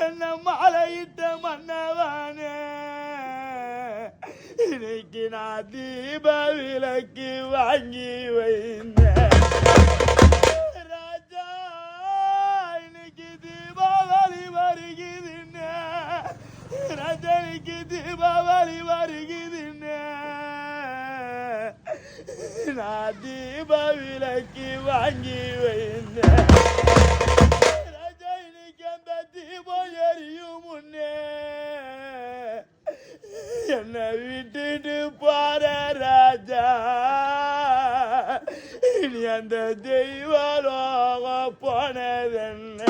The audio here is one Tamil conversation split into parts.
என்ன மாலையிட்ட மன்னவானே. இன்னைக்கு நான் தீப விளக்கு வாங்கி வைந்தேன் ராஜா இன்னைக்கு தீபாவளி வருகுதுன்னு ரஜனிக்கு தீபாவளி வருகுதுன்னு நான் தீப விளக்கு வாங்கி வைந்தேன் என்னை விட்டுட்டு போற ராஜா. இனி அந்த தெய்வலோக போனதென்ன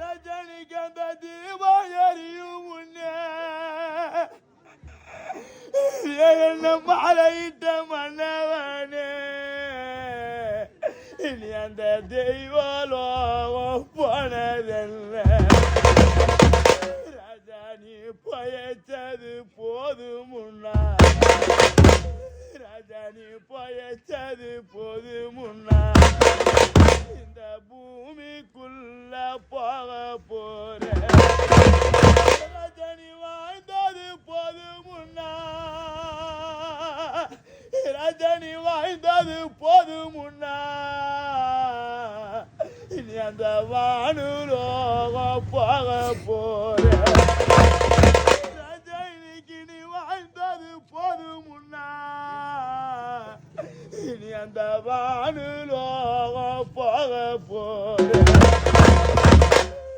ரஜனிக்கு அந்த தீபம் எரியும் முன்னே என்ன மாலையிட்ட மன்னவனே. இனி அந்த தெய்வலோகம் போனதென்ன போயச்சது போதும் முன்னா ராஜா போயச்சது பயச்சது போதும் முன்னா இந்த பூமிக்குள்ள போக போற. ராஜா வாழ்ந்தது போதும் முன்னா ராஜா வாழ்ந்தது போதும் முன்னா இனி அந்த வானுலோகம் போக போற. அந்த வானுலோகம் போக போற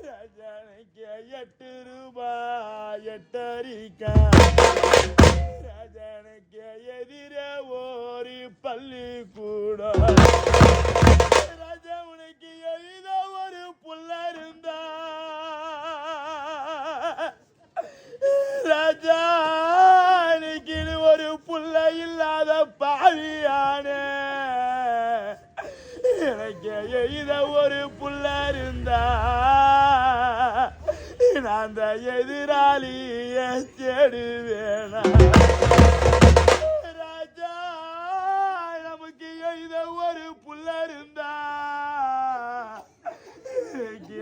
ராஜானுக்கு எட்டு ரூபாய் எட்டரிக்கா. ராஜானுக்கு எதிர ஓரி பள்ளிக்கூடம் ராஜா உனக்கு எதிர ஒரு புள்ள இருந்தா. ராஜா ஒரு புள்ள இல்லாத பாவியான. இத ஒரு புள்ள இருந்தா நான் அந்த எதிராளிய தேடுவேனா ராஜா நமக்கு எய்த ஒரு புள்ள இருந்தா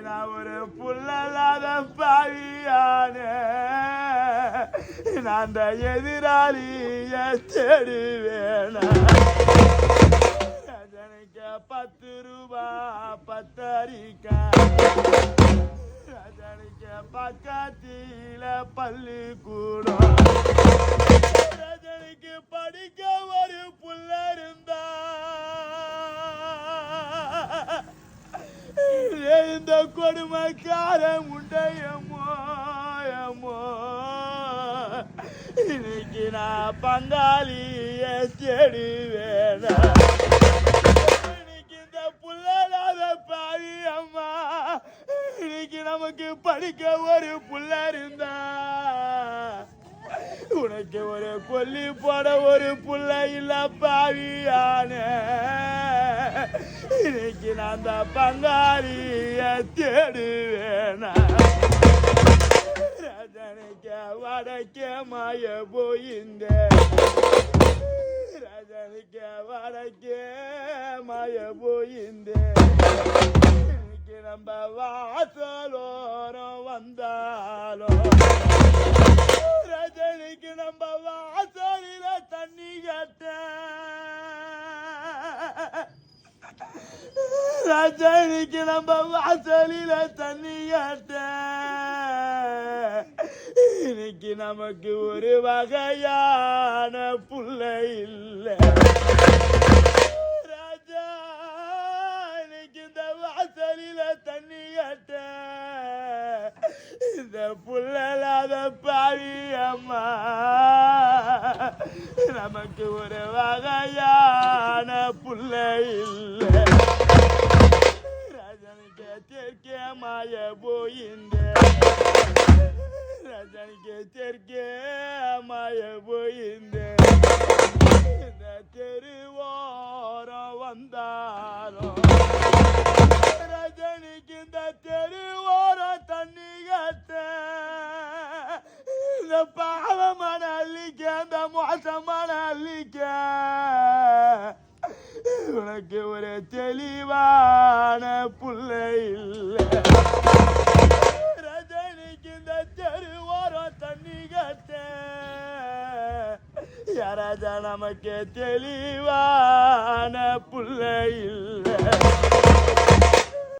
நான் ஒரு புள்ளலாத பாவியான. நான் அந்த எதிராளிய தேடுவேனா வேணா பத்து ரூபா பத்தரிக்க. ராஜனுக்கு பக்கத்தில பள்ளிக்கூடம் ரஜனிக்கு படிக்க ஒரு புள்ள இருந்தா. இந்த கொடுமைக்கார முண்டையமோ அம்மோ இன்னைக்கு நான் பங்காளிய செடி வேணா நமக்கு படிக்க ஒரு புள்ள இருந்தா உனக்கு ஒரு கொல்லி போட ஒரு புள்ள இல்ல பாவியான. இன்னைக்கு நான் தான் பங்காளிய தேடுவேனா? ராஜனுக்கு வடக்கே மாய போயிந்த. ராஜனுக்கு வடக்கே மாய போயிந்த. இன்னைக்கு நம்ம வாசலோ வந்தாலும் ரஜினிக்கு நம்ம வாசலில தண்ணி கட்ட. ரஜினிக்கு நம்ம வாசலில தண்ணி கட்ட. இன்னைக்கு நமக்கு ஒரு வகையான புள்ள இல்லை. இந்த பாவி அம்மா நமக்கு ஒரு வகையான புல்ல இல்லை. ராஜனுக்கு தெற்கே மாய போயிந்த ராஜனுக்கு தெற்கே மாய போயிந்த இந்த தெருவோரம் வந்தாரோ தெளிவான புள்ளை இல்லை. ரஜினிக்கு இந்த தெருவோரம் தண்ணி கட்ட யாராஜா நமக்கு தெளிவான புள்ளை இல்லை.